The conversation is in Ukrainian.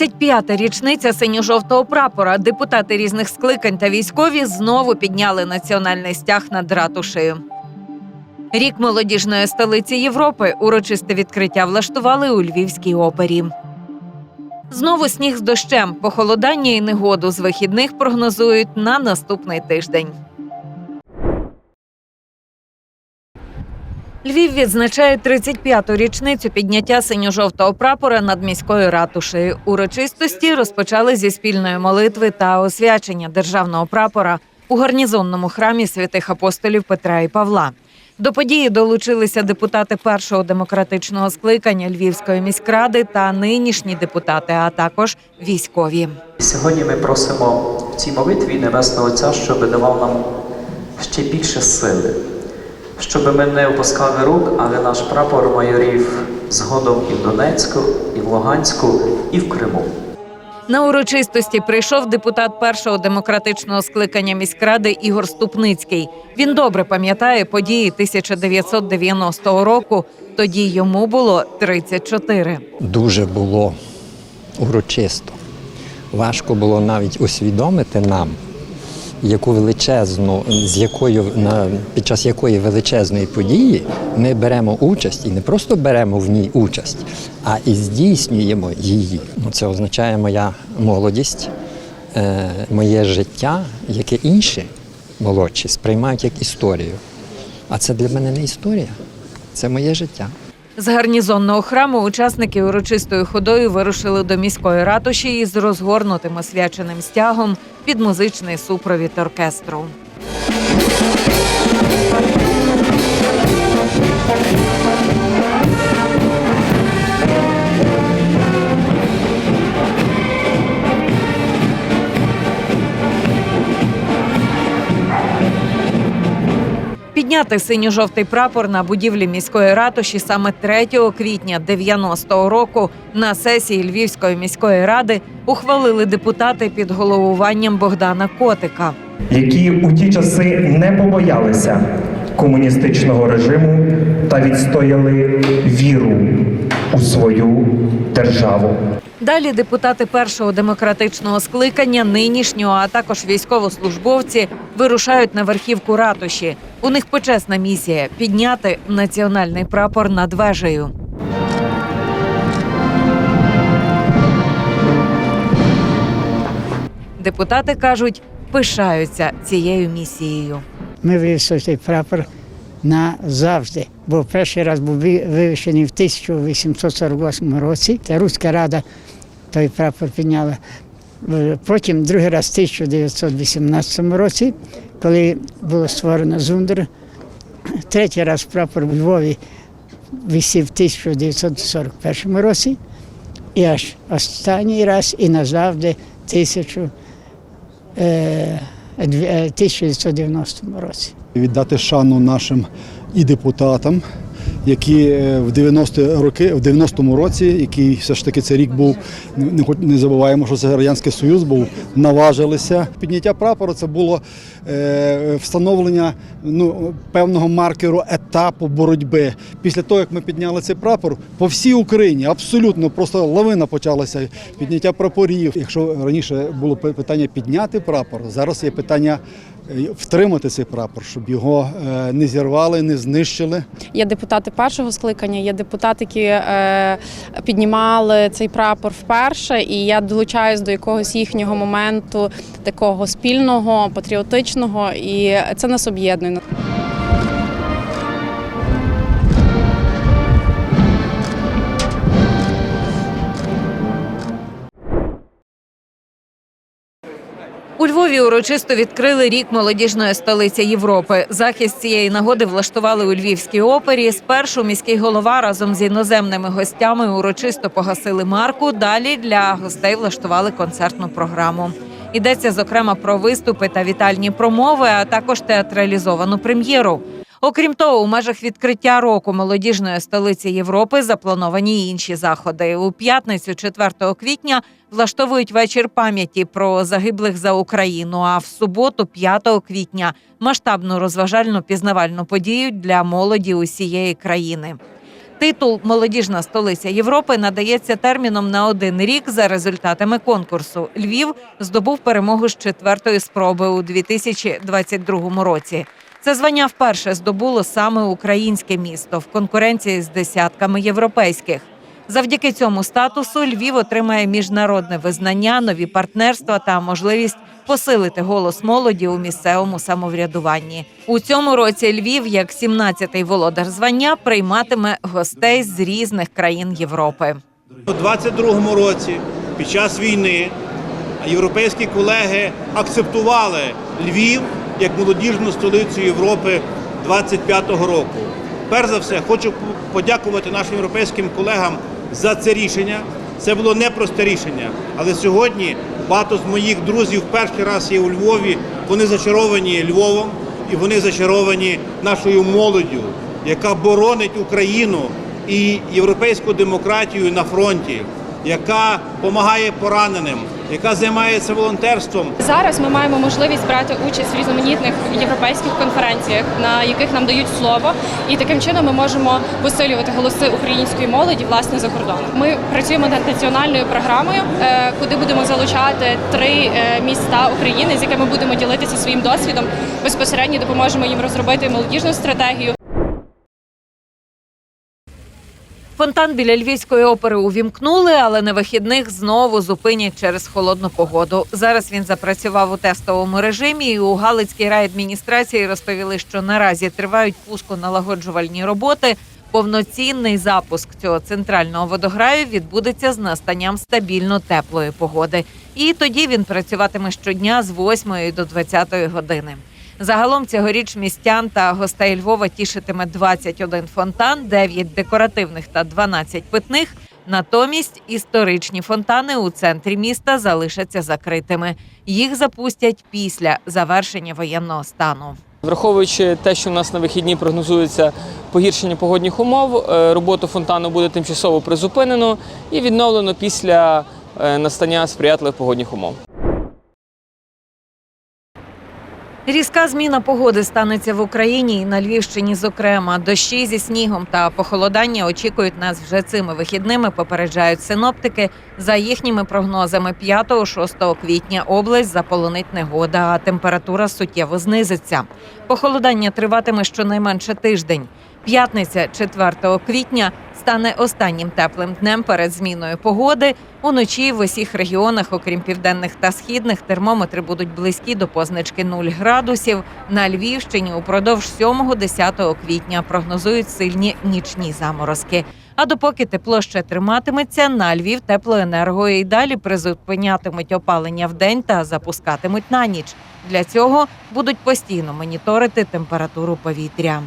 35-та річниця синьо-жовтого прапора. Депутати різних скликань та військові знову підняли національний стяг над ратушею. Рік молодіжної столиці Європи урочисте відкриття влаштували у Львівській опері. Знову сніг з дощем, похолодання і негоду з вихідних прогнозують на наступний тиждень. Львів відзначає 35-ту річницю підняття синьо-жовтого прапора над міською ратушею. Урочистості розпочали зі спільної молитви та освячення державного прапора у гарнізонному храмі святих апостолів Петра і Павла. До події долучилися депутати першого демократичного скликання Львівської міськради та нинішні депутати, а також військові. Сьогодні ми просимо в цій молитві Небесного Отця, щоб давав нам ще більше сили, щоб ми не опускали рук, але наш прапор майорів згодом і в Донецьку, і в Луганську, і в Криму. На урочистості прийшов депутат першого демократичного скликання міськради Ігор Ступницький. Він добре пам'ятає події 1990 року. Тоді йому було 34. дуже було урочисто. Важко було навіть усвідомити нам, яку величезну, з якою на під час якої величезної події ми беремо участь і не просто беремо в ній участь, а і здійснюємо її. Ну, Це означає моя молодість, е, моє життя, яке інші молодші сприймають як історію. А це для мене не історія, це моє життя. З гарнізонного храму учасники урочистою ходою вирушили до міської ратуші із розгорнутим освяченим стягом під музичний супровід оркестру. Підняти синьо-жовтий прапор на будівлі міської ратуші саме 3 квітня 90-го року на сесії Львівської міської ради ухвалили депутати під головуванням Богдана Котика. які у ті часи не побоялися комуністичного режиму та відстояли віру у свою державу. Далі депутати першого демократичного скликання, нинішнього, а також військовослужбовці вирушають на верхівку ратуші. У них почесна місія підняти національний прапор над вежею. Депутати кажуть, пишаються цією місією. Ми вивісили цей прапор назавжди. Бо перший раз був вивішений в 1848 році. Та Руська Рада той прапор підняла. Е, Потім другий раз в 1918 році, коли було створено Зундер. Третій раз прапор у Львові висів в 1941 році. І аж останній раз і назавжди тисячу, е, 1990 році. віддати шану нашим і депутатам, які е, в 90 роки, в 90-му році, який все ж таки цей рік був, не не забуваємо, що це радянський союз був, наважилися. Підняття прапору це було е, встановлення ну, певного маркеру етапу боротьби. Після того, як ми підняли цей прапор, по всій Україні абсолютно просто лавина почалася підняття прапорів. Якщо раніше було питання підняти прапор, зараз є питання. Е, Втримати цей прапор, щоб його е, не зірвали, не знищили. Є депутати першого скликання, є депутати, які е, піднімали цей прапор вперше, і я долучаюсь до якогось їхнього моменту такого спільного, патріотичного, і це нас об'єднує. Львові урочисто відкрили рік молодіжної столиці Європи. Захист цієї нагоди влаштували у Львівській опері. Спершу міський голова разом з іноземними гостями урочисто погасили марку. Далі для гостей влаштували концертну програму. Йдеться зокрема про виступи та вітальні промови, а також театралізовану прем'єру. Окрім того, у межах відкриття року молодіжної столиці Європи заплановані інші заходи. У п'ятницю, 4 квітня, влаштовують вечір пам'яті про загиблих за Україну. А в суботу, 5 квітня, масштабну розважальну пізнавальну подію для молоді усієї країни. Титул Молодіжна столиця Європи надається терміном на один рік за результатами конкурсу. Львів здобув перемогу з четвертої спроби у 2022 році. Це звання вперше здобуло саме українське місто в конкуренції з десятками європейських. Завдяки цьому статусу Львів отримає міжнародне визнання, нові партнерства та можливість посилити голос молоді у місцевому самоврядуванні. У цьому році Львів, як 17-й володар звання, прийматиме гостей з різних країн Європи. У 22-му році, під час війни, європейські колеги акцептували Львів як молодіжну столицю Європи 25-го року. Перш за все, хочу подякувати нашим європейським колегам за це рішення. Це було непросте рішення, але сьогодні багато з моїх друзів перший раз є у Львові. Вони зачаровані Львовом і вони зачаровані нашою молоддю, яка боронить Україну і європейську демократію на фронті, яка допомагає пораненим, яка займається волонтерством. Зараз ми маємо можливість брати участь в різноманітних європейських конференціях, на яких нам дають слово, і таким чином ми можемо посилювати голоси української молоді власне за кордоном. Ми працюємо над національною програмою, е, куди будемо залучати три е, міста України, з якими будемо ділитися своїм досвідом. Безпосередньо допоможемо їм розробити молодіжну стратегію. Фонтан біля львівської опери увімкнули, але на вихідних знову зупинять через холодну погоду. Зараз він запрацював у тестовому режимі. і У Галицькій райадміністрації розповіли, що наразі тривають пусконалагоджувальні роботи. Повноцінний запуск цього центрального водограю відбудеться з настанням стабільно теплої погоди. І тоді він працюватиме щодня з 8 до 20 години. Загалом цьогоріч містян та гостей Львова тішитиме 21 фонтан, 9 декоративних та 12 питних. Натомість історичні фонтани у центрі міста залишаться закритими. Їх запустять після завершення воєнного стану. Враховуючи те, що у нас на вихідні прогнозується погіршення погодних умов, е, роботу фонтану буде тимчасово призупинено і відновлено після е, настання сприятливих погодних умов. Різка зміна погоди станеться в Україні і на Львівщині. Зокрема, дощі зі снігом та похолодання очікують нас вже цими вихідними. Попереджають синоптики. За їхніми прогнозами, 5-6 квітня область заполонить негода, а температура суттєво знизиться. Похолодання триватиме щонайменше тиждень. П'ятниця, 4 квітня, стане останнім теплим днем перед зміною погоди. Уночі в усіх регіонах, окрім південних та східних, термометри будуть близькі до позначки 0 градусів. На Львівщині упродовж 7-10 квітня прогнозують сильні нічні заморозки. А допоки тепло ще триматиметься, на Львів теплоенерго і далі призупинятимуть опалення вдень та запускатимуть на ніч. Для цього будуть постійно моніторити температуру повітря.